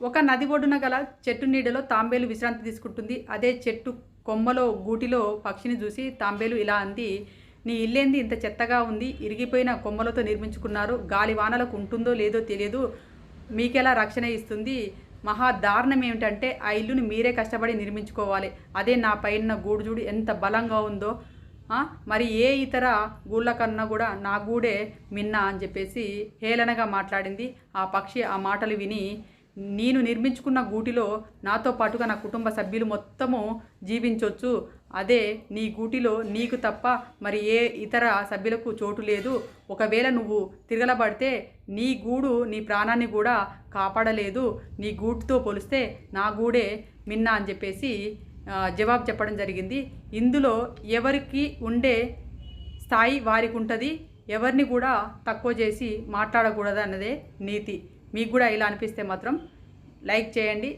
ఒక నది ఒడ్డున గల చెట్టు నీడలో తాంబేలు విశ్రాంతి తీసుకుంటుంది. అదే చెట్టు కొమ్మలో గూటిలో పక్షిని చూసి తాంబేలు ఇలా అంది నీ ఇల్లేంది ఇంత చెత్తగా ఉంది ఇరిగిపోయిన కొమ్మలతో నిర్మించుకున్నారు గాలి వానలకు ఉంటుందో లేదో తెలియదు మీకెలా రక్షణ ఇస్తుంది? మహా దారుణం ఏమిటంటే ఆ ఇల్లుని మీరే కష్టపడి నిర్మించుకోవాలి. అదే నా పైన గూడు చూడు ఎంత బలంగా ఉందో. మరి ఏ ఇతర గూళ్ళ కన్నా కూడా నా గూడే మిన్న అని చెప్పేసి హేళనగా మాట్లాడింది. ఆ పక్షి ఆ మాటలు విని నేను నిర్మించుకున్న గూటిలో నాతో పాటుగా నా కుటుంబ సభ్యులు మొత్తము జీవించవచ్చు అదే నీ గూటిలో నీకు తప్ప మరి ఏ ఇతర సభ్యులకు చోటు లేదు. ఒకవేళ నువ్వు తిరగలబడితే నీ గూడు నీ ప్రాణాన్ని కూడా కాపాడలేదు. నీ గూటుతో పోలిస్తే నా గూడే మిన్న అని చెప్పేసి జవాబు చెప్పడం జరిగింది. ఇందులో ఎవరికి ఉండే స్థాయి వారికి ఉంటుంది? ఎవరిని కూడా తక్కువ చేసి మాట్లాడకూడదు అన్నదే నీతి. మీకు కూడా ఇలా అనిపిస్తే మాత్రం లైక్ చేయండి.